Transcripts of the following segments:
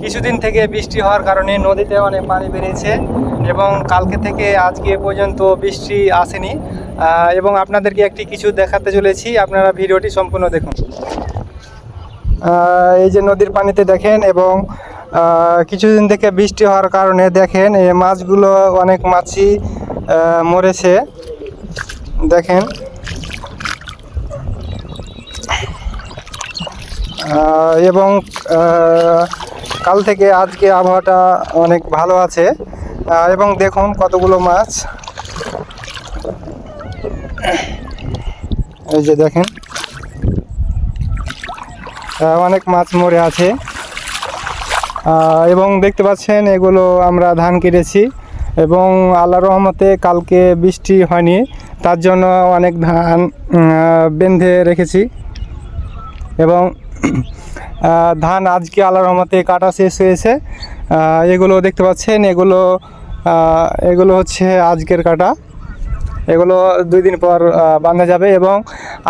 কিছুদিন থেকে বৃষ্টি হওয়ার কারণে নদীতে অনেক পানি বেড়েছে এবং কালকে থেকে আজকে পর্যন্ত বৃষ্টি আসেনি। এবং আপনাদেরকে একটি কিছু দেখাতে চলেছি। আপনারা ভিডিওটি সম্পূর্ণ দেখুন। এই যে নদীর পানিতে দেখেন এবং কিছুদিন থেকে বৃষ্টি হওয়ার কারণে দেখেন এই মাছগুলো অনেক আহ, মরেছে। দেখেন। এবং কাল থেকে আজকে আবহাওয়াটা অনেক ভালো আছে। এবং দেখুন কতগুলো মাছ। এই যে দেখেন। অনেক মাছ মরে আছে। এবং দেখতে পাচ্ছেন এগুলো আমরা ধান কেটেছি। এবং আল্লাহ রহমতে কালকে বৃষ্টি হয়নি। তার জন্য অনেক ধান বেঁধে রেখেছি। এবং ধান আজকে আল্লাহ রহমতে কাটা শেষ হয়েছে। এগুলো দেখতে পাচ্ছেন, এগুলো এগুলো হচ্ছে আজকের কাটা। এগুলো দুই দিন পর বাঁধা যাবে এবং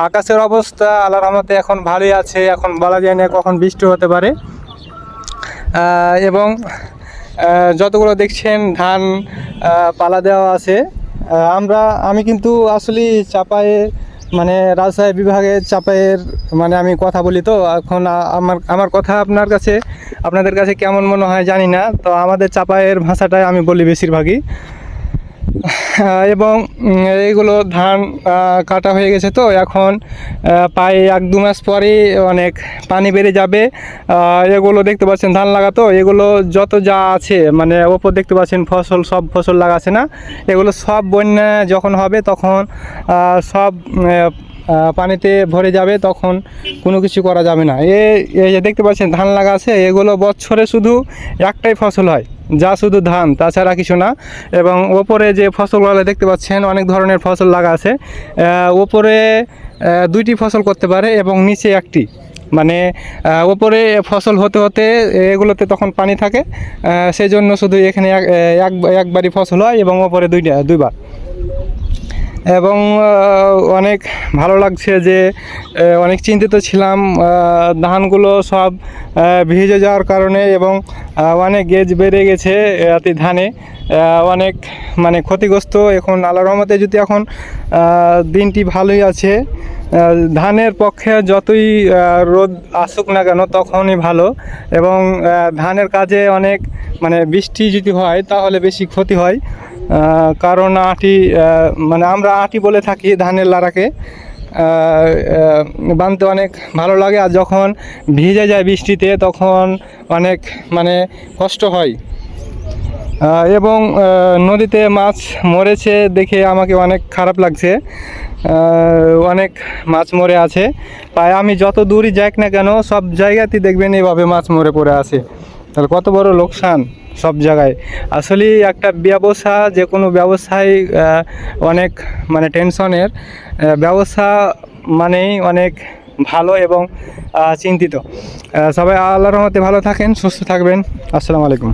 আকাশের অবস্থা আল্লাহ রহমতে এখন ভালোই আছে। এখন বলা যায় না কখন বৃষ্টি হতে পারে। এবং যতগুলো দেখছেন ধান পালা দেওয়া আছে আমরা, আমি কিন্তু আসলে চাপায়ে মানে রাজশাহী বিভাগে চাপায়ের মানে আমি কথা বলি তো, এখন আমার আমার কথা আপনার কাছে, আপনাদের কাছে কেমন মনে হয় জানি না, তো আমাদের চাপায়ের ভাষাটাই আমি বলি বেশিরভাগই। এবং এইগুলো ধান কাটা হয়ে গেছে তো, এখন প্রায় এক দু মাস পরেই অনেক পানি বেড়ে যাবে। এগুলো দেখতে পাচ্ছেন ধান লাগাতো এগুলো যত যা আছে মানে ওপর দেখতে পাচ্ছেন ফসল, সব ফসল লাগাছে না? এগুলো সব বন্যা যখন হবে তখন সব পানিতে ভরে যাবে, তখন কোনো কিছু করা যাবে না। এ দেখতে পাচ্ছেন ধান লাগা আছে, এগুলো বছরে শুধু একটাই ফসল হয়। যা শুধু ধান, তাছাড়া কিছু না। এবং ওপরে যে ফসলগুলো দেখতে পাচ্ছেন, অনেক ধরনের ফসল লাগা আছে। ওপরে দুইটি ফসল করতে পারে এবং নিচে একটি। মানে ওপরে ফসল হতে হতে এগুলোতে তখন পানি থাকে। সেই জন্য শুধু এখানে এক এক- একবারই ফসল হয় এবং ওপরে দুইটা, দুইবার। এবং অনেক ভালো লাগছে যে অনেক চিন্তিত ছিলাম ধানগুলো সব ভিজে যাওয়ার কারণে এবং অনেক গেজ বেড়ে গেছে এতে ধানে। অনেক মানে ক্ষতিগ্রস্ত এখন আল্লাহ রহমতে যদি এখন দিনটি ভালোই আছে ধানের পক্ষে যতই রোদ আসুক না কেন তখনই ভালো এবং ধানের কাজে অনেক মানে বৃষ্টি যদি হয় তাহলে বেশি ক্ষতি হয়। কারণ আটি মানে আমরা আটি বলে থাকি ধানের লাড়াকে। বানতে অনেক ভালো লাগে আর যখন ভিজে যায় বৃষ্টিতে তখন অনেক মানে কষ্ট হয়। এবং নদীতে মাছ মরেছে দেখে আমাকে অনেক খারাপ লাগছে। অনেক মাছ মরে আছে। তাই আমি যত দূরই যাই না কেন সব জায়গাতেই দেখবেন এভাবে মাছ মরে পড়ে আছে। তাহলে কত বড় লোকসান সব জায়গায়? আসলে একটা ব্যবসা যে কোনো ব্যবসায় অনেক মানে টেনশনের ব্যবসা মানেই অনেক ভালো এবং চিন্তিত। সবাই আল্লাহর মতে ভালো থাকেন, সুস্থ থাকবেন। আসসালামু আলাইকুম।